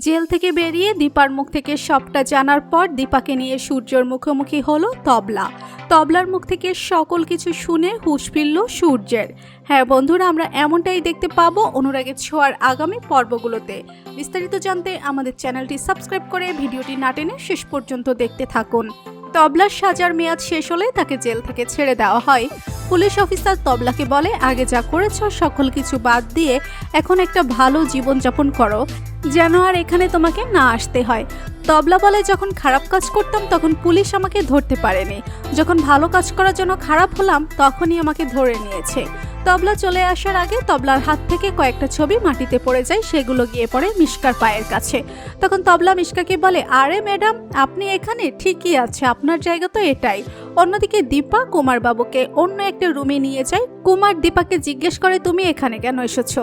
Jail থেকে বেরিয়ে দীপার মুখ থেকে সবটা জানার পর দীপাকে নিয়ে সূর্যর মুখোমুখি হলো তবলা। তবলার মুখ থেকে সকল কিছু শুনে হুঁশ ফিরল সূর্যের। হ্যাঁ বন্ধুরা, আমরা এমনটাই দেখতে পাবো অনুরাগের ছোঁয়ার আগামী পর্বগুলোতে। বিস্তারিত জানতে আমাদের চ্যানেলটি সাবস্ক্রাইব করে ভিডিওটি না টেনে শেষ পর্যন্ত দেখতে থাকুন। তবলার সাজার মেয়াদ শেষ হলে তাকে জেল থেকে ছেড়ে দেওয়া হয়। পুলিশ অফিসার তবলাকে বলে, আগে যা করেছ, সকল কিছু বাদ দিয়ে এখন একটা ভালো জীবনযাপন করো। যেন আর এখানে তোমাকে না আসতে হয়। তবলা বলে যখন খারাপ কাজ করতাম, তখন পুলিশ আমাকে ধরতে পারেনি। যখন ভালো কাজ করার জন্য খারাপ হলাম, তখনই আমাকে ধরে নিয়েছে। তবলা চলে আসার আগে তবলার হাত থেকে কয়েকটা ছবি মাটিতে পড়ে যায়, সেগুলো গিয়ে পড়ে মিশকার পায়ের কাছে। তখন তবলা মিশকাকে বলে, আরে ম্যাডাম, আপনি এখানে? ঠিকই আছে, আপনার জায়গা তো এটাই। অন্যদিকে দীপা কুমার বাবুকে অন্য একটা রুমে নিয়ে যায়। কুমার দীপাকে জিজ্ঞেস করে, তুমি এখানে কেন এসেছ?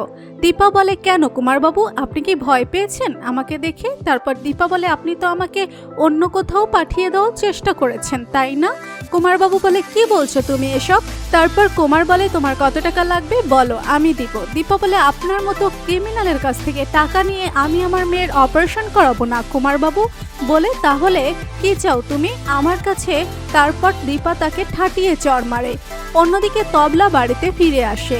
দীপা বলে, কেন কুমারবাবু, আপনি কি ভয় পেয়েছেন আমাকে দেখে? তারপর দীপা বলে, আপনি তো আমাকে অন্য কোথাও পাঠিয়ে দেওয়ার চেষ্টা করেছেন, তাই না? কুমারবাবু বলে কি বলছো তুমি এসব? তারপর কুমার বলে, তোমার কত টাকা লাগবে? বলো, আমি দিব। দীপা বলে, আপনার মতো ক্রিমিনালের কাছ থেকে টাকা নিয়ে আমি আমার মেয়ের অপারেশন করাবো না কুমারবাবু বলে, তাহলে কি চাও তুমি? আমার কাছে। তারপর দীপা তাকে ঠাটিয়ে চড় মারে। অন্যদিকে তবলা বাড়িতে ফিরে আসে।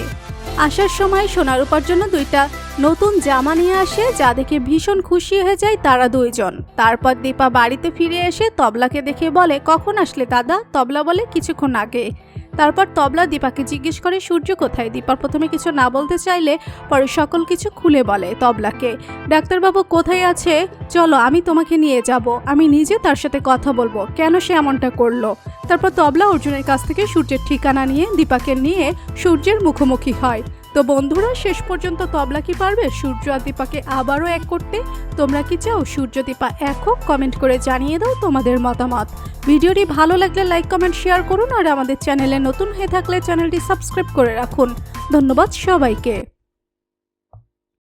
আসার সময় সোনার উপার জন্য দুইটা নতুন জামা নিয়ে আসে, যা দেখে ভীষণ খুশি হয়ে যায় তারা দুইজন। তারপর দীপা বাড়িতে ফিরে এসে তবলাকে দেখে বলে, কখন আসলে দাদা? তবলা বলে, কিছুক্ষণ আগে। তারপর তবলা দীপাকে জিজ্ঞেস করে, সূর্য কোথায়? দীপার প্রথমে কিছু না বলতে চাইলে পরে সকল কিছু খুলে বলে তবলাকে। ডাক্তারবাবু, কোথায় আছে? চলো, আমি তোমাকে নিয়ে যাব। আমি নিজে তার সাথে কথা বলব। কেন সে এমনটা করল? তারপর তবলা অর্জুনের কাছ থেকে সূর্যের ঠিকানা নিয়ে দীপাকে নিয়ে সূর্যের মুখোমুখি হয়। তো বন্ধুরা, শেষ পর্যন্ত তবলা কি পারবে? সূর্য আর দীপাকে আবারও এক করতে তোমরা কি চাও? সূর্য, দীপা এক হোক কমেন্ট করে জানিয়ে দাও তোমাদের মতামত। ভিডিওটি ভালো লাগলে লাইক কমেন্ট শেয়ার করুন আর আমাদের চ্যানেলে নতুন হয়ে থাকলে চ্যানেলটি সাবস্ক্রাইব করে রাখুন। ধন্যবাদ সবাইকে।